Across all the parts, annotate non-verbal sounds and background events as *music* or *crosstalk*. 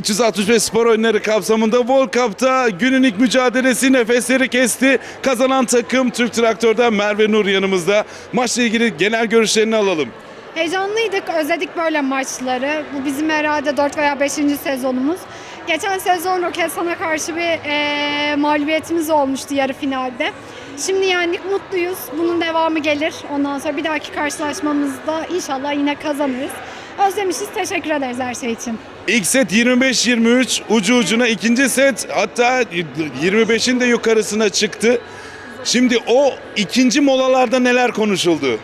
365 spor oyunları kapsamında World Cup'ta günün ilk mücadelesi nefesleri kesti. Kazanan takım Türk Traktör'den Merve Nur yanımızda. Maçla ilgili genel görüşlerini alalım. Heyecanlıydık, özledik böyle maçları. Bu bizim herhalde 4 veya 5. sezonumuz. Geçen sezon Roketsan'a karşı bir eee, mağlubiyetimiz olmuştu yarı finalde. Şimdi yendik, mutluyuz. Bunun devamı gelir. Ondan sonra bir dahaki karşılaşmamızda inşallah yine kazanırız. Özlemişiz, teşekkür ederiz her şey için. İlk set 25-23 ucu ucuna ikinci set hatta 25'in de yukarısına çıktı. Şimdi o ikinci molalarda neler konuşuldu?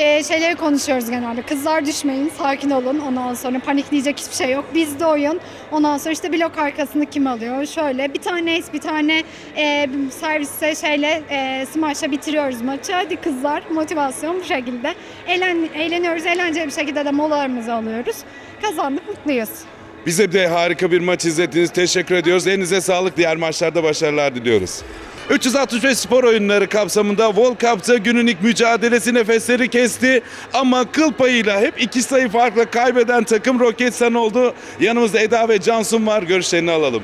Ee, şeyleri konuşuyoruz genelde. Kızlar düşmeyin, sakin olun. Ondan sonra panikleyecek hiçbir şey yok. Bizde oyun. Ondan sonra işte blok arkasını kim alıyor? Şöyle bir tane ace, bir tane e, serviste şeyle e, smash'la bitiriyoruz maçı. Hadi kızlar, motivasyon bu şekilde. Eğlen, eğleniyoruz, eğlenceli bir şekilde de molalarımızı alıyoruz. Kazandık, mutluyuz. Bize de harika bir maç izlettiniz. Teşekkür ediyoruz. Elinize sağlık. Diğer maçlarda başarılar diliyoruz. 365 spor oyunları kapsamında World Cup'ta günün ilk mücadelesi nefesleri kesti. Ama kıl payıyla hep iki sayı farkla kaybeden takım Roketsan oldu. Yanımızda Eda ve Cansun var. Görüşlerini alalım.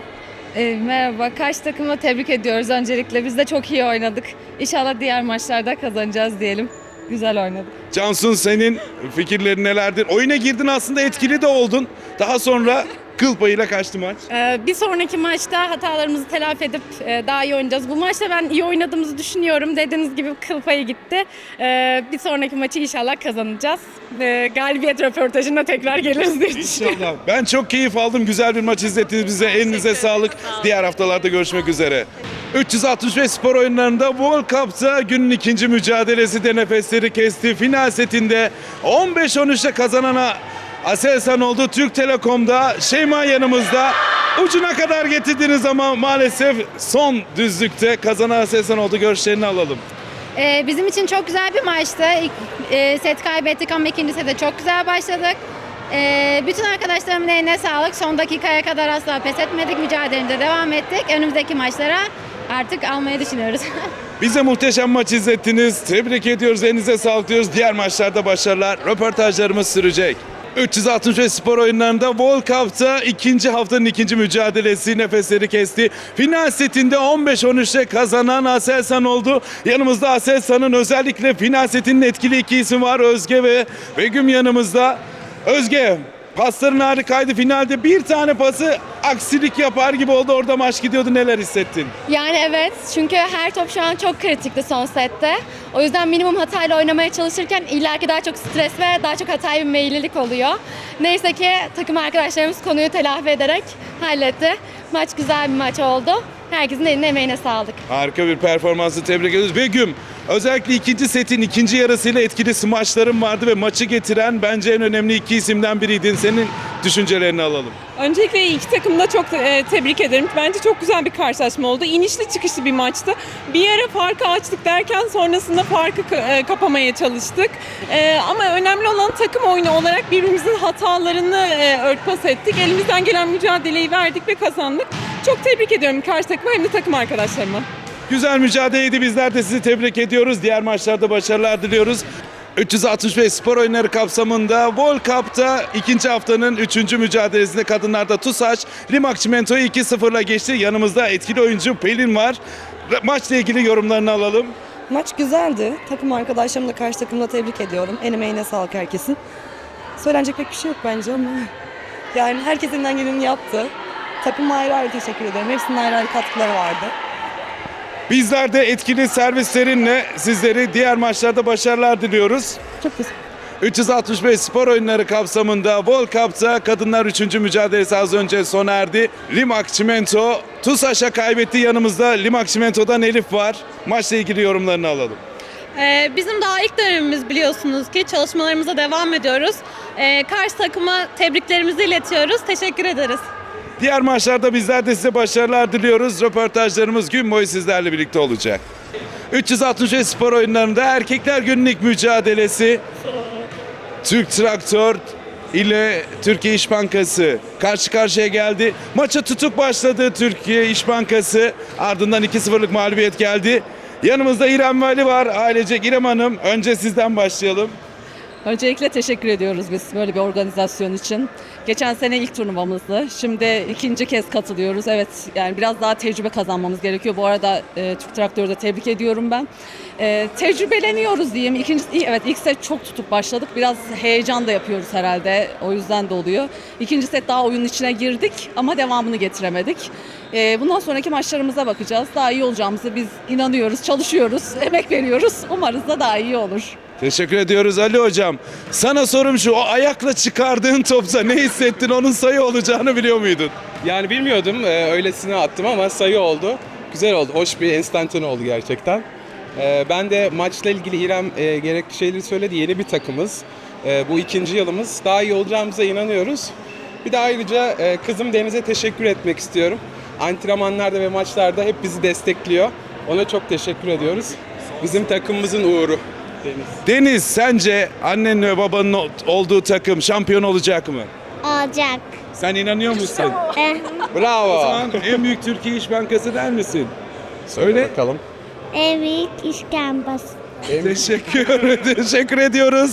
E, merhaba, karşı takımı tebrik ediyoruz öncelikle. Biz de çok iyi oynadık. İnşallah diğer maçlarda kazanacağız diyelim. Güzel oynadık. Cansun senin fikirlerin nelerdir? Oyuna girdin aslında etkili de oldun. Daha sonra kıl payıyla kaçtı maç. Ee, Bir sonraki maçta hatalarımızı telafi edip e, daha iyi oynayacağız. Bu maçta ben iyi oynadığımızı düşünüyorum. Dediğiniz gibi kıl payı gitti. Ee, Bir sonraki maçı inşallah kazanacağız. Ee, Galibiyet röportajına tekrar geliriz diye düşünüyorum. İnşallah. Ben çok keyif aldım. Güzel bir maç izlettiniz bize. Elinize sağlık. Diğer haftalarda görüşmek üzere. 365 spor oyunlarında World Cup'ta günün ikinci mücadelesi de nefesleri kesti. Final setinde 15-13'te kazanana Aselsan oldu. Türk Telekom'da Şeyma yanımızda. Ucuna kadar getirdiniz ama maalesef son düzlükte kazanan Aselsan oldu. Görüşlerini alalım. Ee, bizim için çok güzel bir maçtı. İlk e, set kaybettik ama ikinci sete çok güzel başladık. Ee, bütün arkadaşlarımın eline sağlık. Son dakikaya kadar asla pes etmedik. Mücadelemize devam ettik. Önümüzdeki maçlara artık almayı düşünüyoruz. *laughs* Bize muhteşem maç izlettiniz. Tebrik ediyoruz. Elinize sağlık diyoruz. Diğer maçlarda başarılar. Röportajlarımız sürecek. 365 spor oyunlarında World Cup'ta ikinci haftanın ikinci mücadelesi nefesleri kesti. Final setinde 15-13'te kazanan Aselsan oldu. Yanımızda Aselsan'ın özellikle final setinin etkili iki isim var. Özge ve Begüm yanımızda. Özge pasların harikaydı. Finalde bir tane pası aksilik yapar gibi oldu. Orada maç gidiyordu. Neler hissettin? Yani evet çünkü her top şu an çok kritikti son sette. O yüzden minimum hatayla oynamaya çalışırken illaki daha çok stres ve daha çok hataya bir meyillilik oluyor. Neyse ki takım arkadaşlarımız konuyu telafi ederek halletti. Maç güzel bir maç oldu. Herkesin eline emeğine sağlık. Harika bir performansı tebrik ediyoruz. Begüm, özellikle ikinci setin ikinci yarısıyla etkili smaçların vardı ve maçı getiren bence en önemli iki isimden biriydin. Senin düşüncelerini alalım. Öncelikle iki takımı da çok e, tebrik ederim. Bence çok güzel bir karşılaşma oldu. İnişli çıkışlı bir maçtı. Bir yere farkı açtık derken sonrasında farkı e, kapamaya çalıştık. E, ama önemli olan takım oyunu olarak birbirimizin hatalarını e, örtbas ettik. Elimizden gelen mücadeleyi verdik ve kazandık. Çok tebrik ediyorum karşı takıma hem de takım arkadaşlarıma. Güzel mücadeleydi. Bizler de sizi tebrik ediyoruz. Diğer maçlarda başarılar diliyoruz. 365 spor oyunları kapsamında World Cup'ta ikinci haftanın üçüncü mücadelesinde kadınlarda TUSAŞ Limak Çimento'yu 2-0'la geçti. Yanımızda etkili oyuncu Pelin var. Maçla ilgili yorumlarını alalım. Maç güzeldi. Takım arkadaşlarımı da karşı takımda tebrik ediyorum. En emeğine sağlık herkesin. Söylenecek pek bir şey yok bence ama *laughs* yani herkes elinden geleni yaptı. Takıma ayrı ayrı teşekkür ederim. Hepsinin ayrı ayrı katkıları vardı. Bizler de etkili servislerinle sizleri diğer maçlarda başarılar diliyoruz. Çok teşekkür 365 spor oyunları kapsamında World Cup'ta kadınlar 3. mücadelesi az önce sona erdi. Limak Çimento TUSAŞ'a kaybetti. Yanımızda Limak Çimento'dan Elif var. Maçla ilgili yorumlarını alalım. Ee, Bizim daha ilk dönemimiz biliyorsunuz ki çalışmalarımıza devam ediyoruz. Ee, Karşı takıma tebriklerimizi iletiyoruz. Teşekkür ederiz. Diğer maçlarda bizler de size başarılar diliyoruz. Röportajlarımız gün boyu sizlerle birlikte olacak. 365 spor oyunlarında erkekler günlük mücadelesi. Türk Traktör ile Türkiye İş Bankası karşı karşıya geldi. Maça tutuk başladı Türkiye İş Bankası. Ardından 2-0'lık mağlubiyet geldi. Yanımızda İrem Vali var. Ailecek İrem Hanım. Önce sizden başlayalım. Öncelikle teşekkür ediyoruz biz böyle bir organizasyon için. Geçen sene ilk turnuvamızdı. Şimdi ikinci kez katılıyoruz. Evet yani biraz daha tecrübe kazanmamız gerekiyor. Bu arada e, Türk Traktör'ü de tebrik ediyorum ben. E, tecrübeleniyoruz diyeyim. İkinci, evet ilk set çok tutup başladık. Biraz heyecan da yapıyoruz herhalde. O yüzden de oluyor. İkinci set daha oyunun içine girdik ama devamını getiremedik. E, bundan sonraki maçlarımıza bakacağız. Daha iyi olacağımızı biz inanıyoruz, çalışıyoruz, *laughs* emek veriyoruz. Umarız da daha iyi olur. Teşekkür ediyoruz Ali Hocam. Sana sorum şu, o ayakla çıkardığın topta ne hissettin? Onun sayı olacağını biliyor muydun? Yani bilmiyordum. Ee, öylesine attım ama sayı oldu. Güzel oldu. Hoş bir enstantane oldu gerçekten. Ee, ben de maçla ilgili İrem e, gerekli şeyleri söyledi. Yeni bir takımız. Ee, bu ikinci yılımız. Daha iyi olacağımıza inanıyoruz. Bir de ayrıca e, kızım Deniz'e teşekkür etmek istiyorum. Antrenmanlarda ve maçlarda hep bizi destekliyor. Ona çok teşekkür ediyoruz. Bizim takımımızın uğuru Deniz. Deniz sence annen ve babanın ol- olduğu takım şampiyon olacak mı? Olacak. Sen inanıyor musun? O Bravo. *laughs* zaman en büyük Türkiye İş Bankası der misin? Söyle. Bakalım. Evet, işkembes. Teşekkür, *laughs* teşekkür ediyoruz.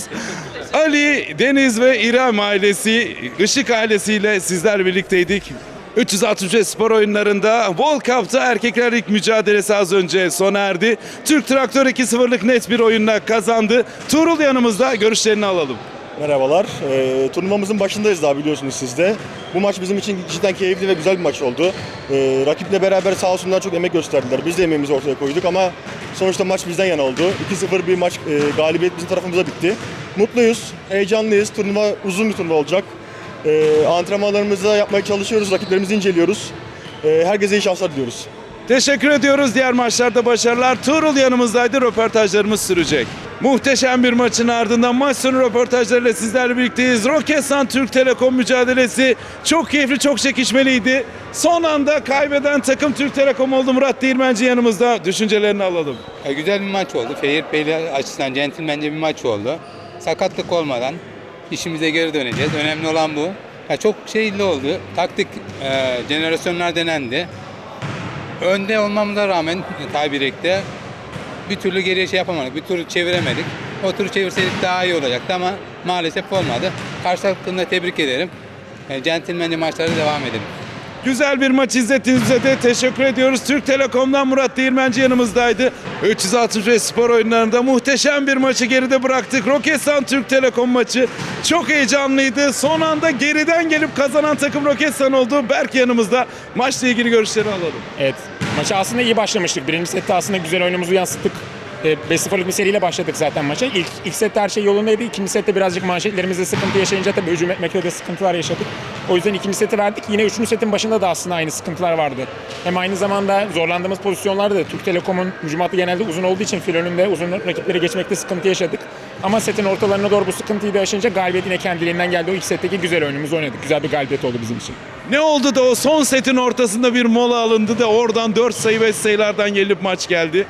Ali, Deniz ve İrem ailesi, Işık ailesiyle sizler birlikteydik. 365 spor oyunlarında World Cup'ta erkekler ilk mücadelesi az önce sona erdi. Türk Traktör 2-0'lık net bir oyunla kazandı. Tuğrul yanımızda görüşlerini alalım. Merhabalar. Ee, turnuvamızın başındayız daha biliyorsunuz siz de. Bu maç bizim için cidden keyifli ve güzel bir maç oldu. Ee, rakiple beraber sağ olsunlar çok emek gösterdiler. Biz de emeğimizi ortaya koyduk ama sonuçta maç bizden yana oldu. 2-0 bir maç e, galibiyet bizim tarafımıza bitti. Mutluyuz, heyecanlıyız. Turnuva uzun bir turnuva olacak. Ee, antrenmanlarımızı yapmaya çalışıyoruz, rakiplerimizi inceliyoruz. Ee, herkese iyi şanslar diliyoruz. Teşekkür ediyoruz. Diğer maçlarda başarılar. Tuğrul yanımızdaydı. Röportajlarımız sürecek. Muhteşem bir maçın ardından maç sonu röportajlarıyla sizlerle birlikteyiz. Roketsan Türk Telekom mücadelesi çok keyifli, çok çekişmeliydi. Son anda kaybeden takım Türk Telekom oldu. Murat Değirmenci yanımızda. Düşüncelerini alalım. E, Güzel bir maç oldu. Fair play açısından centilmence bir maç oldu. Sakatlık olmadan işimize geri döneceğiz. Önemli olan bu. Ya çok şeyli oldu. Taktik e, jenerasyonlar denendi. Önde olmamıza rağmen e, tiebreak'te bir türlü geriye şey yapamadık. Bir turu çeviremedik. O turu çevirseydik daha iyi olacaktı ama maalesef olmadı. Karşı takımı da tebrik ederim. E, centilmence maçlara devam edelim. Güzel bir maç izlettiniz bize de teşekkür ediyoruz. Türk Telekom'dan Murat Değirmenci yanımızdaydı. 365 spor oyunlarında muhteşem bir maçı geride bıraktık. Roketsan Türk Telekom maçı çok heyecanlıydı. Son anda geriden gelip kazanan takım Roketsan oldu. Berk yanımızda. Maçla ilgili görüşleri alalım. Evet. Maça aslında iyi başlamıştık. Birinci sette aslında güzel oyunumuzu yansıttık. E, 5-0'lık bir seriyle başladık zaten maça. İlk, ilk sette her şey yolundaydı. İkinci sette birazcık manşetlerimizde sıkıntı yaşayınca tabii hücum etmekte de sıkıntılar yaşadık. O yüzden ikinci seti verdik. Yine üçüncü setin başında da aslında aynı sıkıntılar vardı. Hem aynı zamanda zorlandığımız pozisyonlarda da Türk Telekom'un hücum hattı genelde uzun olduğu için fil önünde uzun rakipleri geçmekte sıkıntı yaşadık. Ama setin ortalarına doğru bu sıkıntıyı da yaşayınca galibiyet yine kendiliğinden geldi. O ilk setteki güzel oyunumuzu oynadık. Güzel bir galibiyet oldu bizim için. Ne oldu da o son setin ortasında bir mola alındı da oradan 4 sayı 5 sayılardan gelip maç geldi.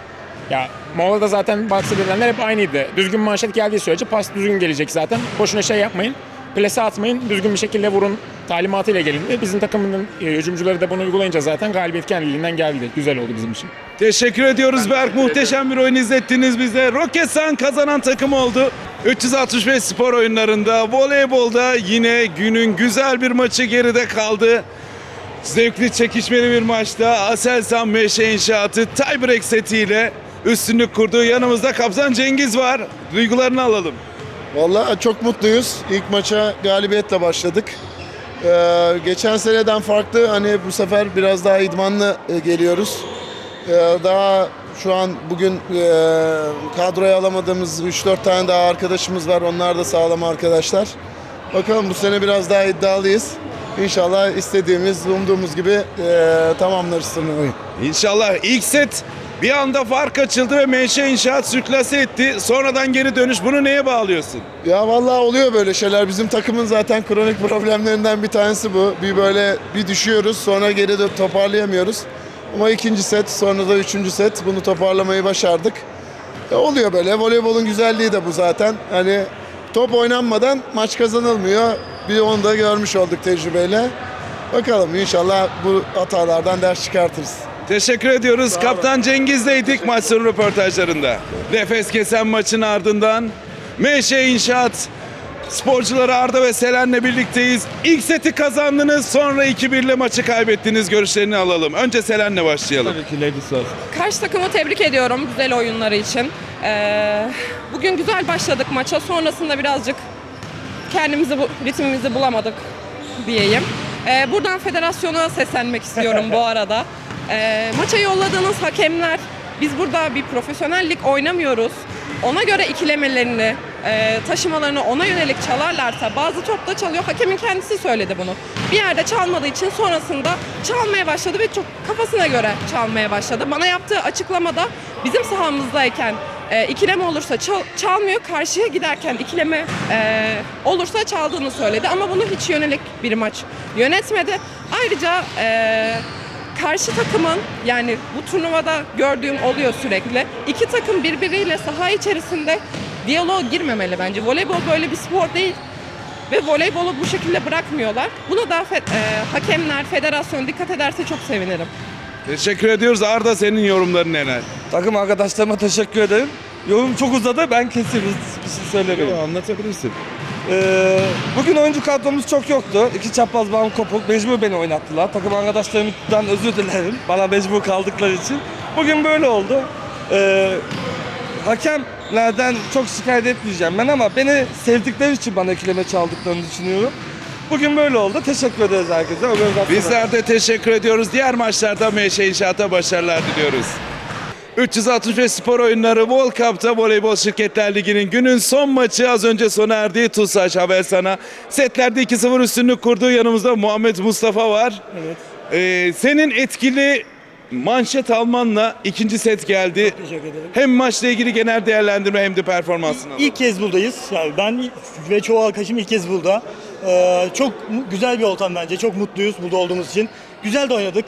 Ya molada zaten bahsedilenler hep aynıydı. Düzgün manşet geldiği sürece pas düzgün gelecek zaten. Boşuna şey yapmayın. Plase atmayın. Düzgün bir şekilde vurun talimatıyla gelin. Ve bizim takımın e, hücumcuları da bunu uygulayınca zaten galibiyet kendiliğinden geldi. Güzel oldu bizim için. Teşekkür ediyoruz Berk. Muhteşem bir oyun izlettiniz bize. Roketsan kazanan takım oldu. 365 spor oyunlarında, voleybolda yine günün güzel bir maçı geride kaldı. Zevkli çekişmeli bir maçta Aselsan Meşe İnşaatı tiebreak setiyle üstünlük kurdu. Yanımızda Kaptan Cengiz var. Duygularını alalım. Vallahi çok mutluyuz. İlk maça galibiyetle başladık. Ee, geçen seneden farklı hani bu sefer biraz daha idmanlı e, geliyoruz. Ee, daha şu an bugün e, kadroya alamadığımız 3-4 tane daha arkadaşımız var. Onlar da sağlam arkadaşlar. Bakalım bu sene biraz daha iddialıyız. İnşallah istediğimiz, umduğumuz gibi e, tamamlarız turnuvayı. İnşallah ilk set bir anda fark açıldı ve Meşe İnşaat sürklase etti. Sonradan geri dönüş. Bunu neye bağlıyorsun? Ya vallahi oluyor böyle şeyler. Bizim takımın zaten kronik problemlerinden bir tanesi bu. Bir böyle bir düşüyoruz sonra geri de toparlayamıyoruz. Ama ikinci set sonra da üçüncü set bunu toparlamayı başardık. E, oluyor böyle. Voleybolun güzelliği de bu zaten. Hani top oynanmadan maç kazanılmıyor. Bir onu da görmüş olduk tecrübeyle. Bakalım inşallah bu hatalardan ders çıkartırız. Teşekkür ediyoruz. Kaptan Cengiz'deydik maç sonu röportajlarında. Nefes kesen maçın ardından Meşe İnşaat Sporcuları Arda ve Selen'le birlikteyiz. İlk seti kazandınız sonra 2-1 ile maçı kaybettiniz. Görüşlerini alalım. Önce Selen'le başlayalım. Karşı takımı tebrik ediyorum güzel oyunları için. Ee, bugün güzel başladık maça. Sonrasında birazcık kendimizi, bu, ritmimizi bulamadık diyeyim. Ee, buradan federasyona seslenmek istiyorum bu *laughs* arada. Ee, maça yolladığınız hakemler, biz burada bir profesyonellik oynamıyoruz. Ona göre ikilemelerini, e, taşımalarını ona yönelik çalarlarsa bazı topta çalıyor. Hakemin kendisi söyledi bunu. Bir yerde çalmadığı için sonrasında çalmaya başladı ve çok kafasına göre çalmaya başladı. Bana yaptığı açıklamada bizim sahamızdayken e, ikileme olursa çal- çalmıyor, karşıya giderken ikileme e, olursa çaldığını söyledi. Ama bunu hiç yönelik bir maç yönetmedi. Ayrıca e, karşı takımın yani bu turnuvada gördüğüm oluyor sürekli. İki takım birbiriyle saha içerisinde diyaloğa girmemeli bence. Voleybol böyle bir spor değil ve voleybolu bu şekilde bırakmıyorlar. Buna da fe- e, hakemler, federasyon dikkat ederse çok sevinirim. Teşekkür ediyoruz. Arda senin yorumların neler? Takım arkadaşlarıma teşekkür ederim. Yorum çok uzadı. Ben keseyim. Bir şey söylemeyeyim. Anlatabilirsin. Ee, bugün oyuncu kadromuz çok yoktu. İki çapraz bağım kopuk. Mecbur beni oynattılar. Takım arkadaşlarımdan özür dilerim. *laughs* Bana mecbur kaldıkları için. Bugün böyle oldu. Ee, hakemlerden çok şikayet etmeyeceğim ben ama beni sevdikleri için bana ikileme çaldıklarını düşünüyorum. Bugün böyle oldu. Teşekkür ederiz herkese. Organizasyona- Bizler de teşekkür ediyoruz. Diğer maçlarda Meşe İnşaat'a başarılar diliyoruz. 365 spor oyunları World Cup'ta Voleybol Şirketler Ligi'nin günün son maçı az önce sona erdi. TUSAŞ haber sana. Setlerde 2-0 üstünlük kurdu. Yanımızda Muhammed Mustafa var. Evet. Ee, senin etkili manşet almanla ikinci set geldi. Teşekkür ederim. Hem maçla ilgili genel değerlendirme hem de performansını. İlk kez buradayız. Yani ben ve çoğu arkadaşım ilk kez burada. Ee, çok güzel bir ortam bence. Çok mutluyuz burada olduğumuz için. Güzel de oynadık.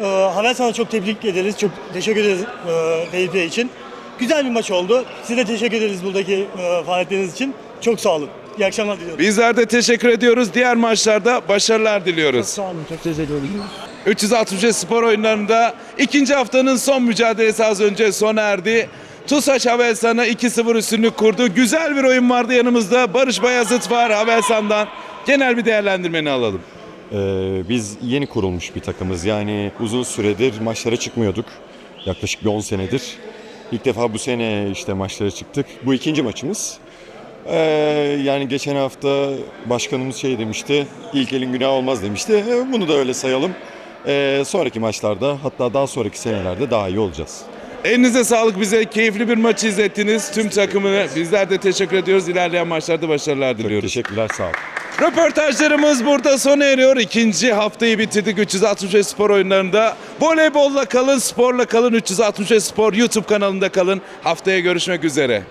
Ee, Havel sana çok tebrik ederiz. Çok teşekkür ederiz e, Fair Play için. Güzel bir maç oldu. Size teşekkür ederiz buradaki e, faaliyetleriniz için. Çok sağ olun. İyi akşamlar diliyorum. Bizler de teşekkür ediyoruz. Diğer maçlarda başarılar diliyoruz. Sağ olun. Çok teşekkür ederim. 365 spor oyunlarında ikinci haftanın son mücadelesi az önce sona erdi. TUSAŞ Havelsan'a 2-0 üstünlük kurdu. Güzel bir oyun vardı yanımızda. Barış Bayazıt var Havelsan'dan. Genel bir değerlendirmeni alalım. Ee, biz yeni kurulmuş bir takımız. Yani uzun süredir maçlara çıkmıyorduk. Yaklaşık bir 10 senedir. İlk defa bu sene işte maçlara çıktık. Bu ikinci maçımız. Ee, yani geçen hafta başkanımız şey demişti. İlk elin günah olmaz demişti. Ee, bunu da öyle sayalım. Ee, sonraki maçlarda hatta daha sonraki senelerde daha iyi olacağız. Elinize sağlık bize. Keyifli bir maç izlettiniz. Tüm takımını bizler de teşekkür ediyoruz. İlerleyen maçlarda başarılar diliyoruz. Teşekkürler sağ olun. Röportajlarımız burada sona eriyor. İkinci haftayı bitirdik 365 spor oyunlarında. Voleybolla kalın, sporla kalın. 365 spor YouTube kanalında kalın. Haftaya görüşmek üzere.